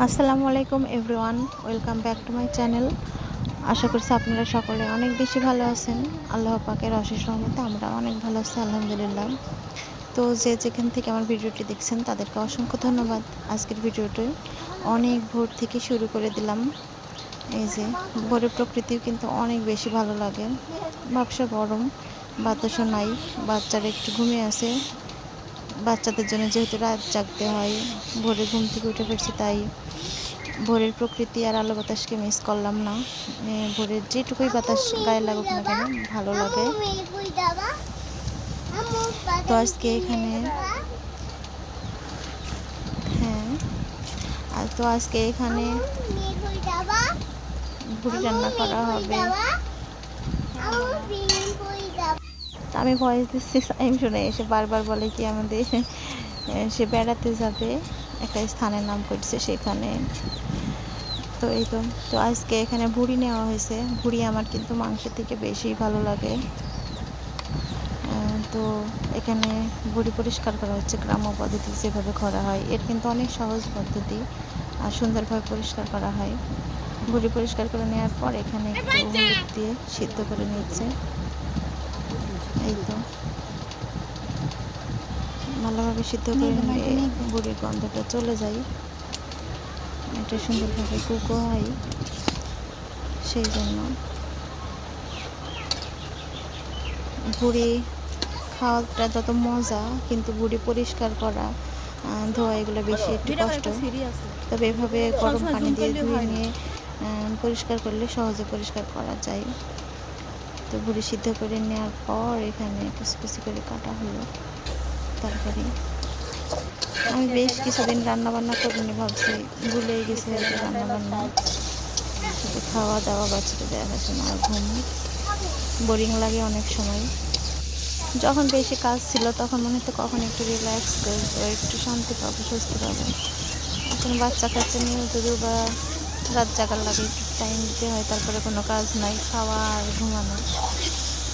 আসসালামু আলাইকুম everyone, welcome back to my channel. আশা করছি আপনারা সকলে অনেক বেশি ভালো আছেন। আল্লাহ পাকের অশেষ রহমতে আমরা অনেক ভালো আছি, আলহামদুলিল্লাহ। তো যে যেখান থেকে আমার ভিডিওটি দেখছেন, তাদেরকে অসংখ্য ধন্যবাদ। আজকের ভিডিওটি অনেক ভোর থেকে শুরু করে দিলাম। এই যে, ভোরের প্রকৃতিও কিন্তু অনেক বেশি ভালো লাগে। ব্যবসা গরম, বাতাসও নাই, বাচ্চারা একটু ঘুমিয়ে আছে। বাচ্চাদের জন্য যেহেতু রাত জাগতে হয়, ভোরে ঘুম থেকে উঠে পড়ছি তাই ভোরের প্রকৃতি আর আলো বাতাসকে মিস করলাম না। ভোরের যেটুকুই বাতাস গায়ে লাগুক না কেন, ভালো লাগে। তো আজকে এখানে হ্যাঁ আর তো আজকে এখানে ভুড়ি রান্না করা হবে। আমি ভয়েস দিচ্ছি সাইম শুনে এসে বারবার বলে কি আমাদের সে বেড়াতে যাবে, একটা স্থানের নাম করছে সেখানে। তো এই তো তো আজকে এখানে ভুড়ি নেওয়া হয়েছে। ভুড়ি আমার কিন্তু মাংসের থেকে বেশি ভালো লাগে। তো এখানে ভুড়ি পরিষ্কার করা হচ্ছে, গ্রাম্য পদ্ধতি যেভাবে করা হয়। এর কিন্তু অনেক সহজ পদ্ধতি, আর সুন্দরভাবে পরিষ্কার করা হয়। ভুড়ি পরিষ্কার করে নেওয়ার পর এখানে একটু দিয়ে সিদ্ধ করে নিচ্ছে। এই তো ভালোভাবে সিদ্ধ করে নিলে বুড়ির গন্ধটা চলে যায়। এটা সুন্দরভাবে কুকো হয় সেই জন্য। বুড়ি খাওয়াটা যত মজা কিন্তু বুড়ি পরিষ্কার করা ধোয়া এগুলো বেশি একটু কষ্ট। তবে এভাবে গরম পানি দিয়ে ধুয়ে নিয়ে পরিষ্কার করলে সহজে পরিষ্কার করা যায়। তো বুড়ি সিদ্ধ করে নেওয়ার পর এখানে কিছু কিছু করে কাটা হলো। তারপরে আমি বেশ কিছুদিন রান্না বান্না করিনি, ভাবছি ভুলে গেছি রান্না বান্না শুধু খাওয়া দাওয়া বাচ্চাটা দেখাশোনা আর ঘুম। বোরিং লাগে অনেক সময়। যখন বেশি কাজ ছিল তখন মনে হতো কখন একটু রিল্যাক্স করব একটু শান্তি পাবো, স্বস্তি পাবো। এখন বাচ্চা কাচ্চা নিয়েও যদি বা রাত জাগার লাগে একটু। টাইম দিতে হয়, তারপরে কোনো কাজ নাই, খাওয়া আর ঘুমানো।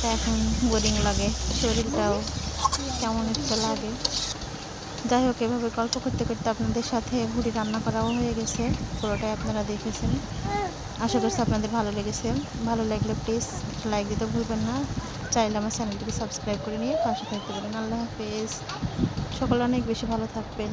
তা এখন বোরিং লাগে, শরীরটাও কেমন একটা লাগে। যাই হোক, এভাবে গল্প করতে করতে আপনাদের সাথে ভুড়ি রান্না করাও হয়ে গেছে, পুরোটাই আপনারা দেখেছেন। আশা করছি আপনাদের ভালো লেগেছে। ভালো লাগলে প্লিজ লাইক দিতে ভুলবেন না। চাইলে আমার চ্যানেলটিকে সাবস্ক্রাইব করে নিয়ে পাশে থাকতে পারেন। আল্লাহ হাফেজ। সকলে অনেক বেশি ভালো থাকবেন।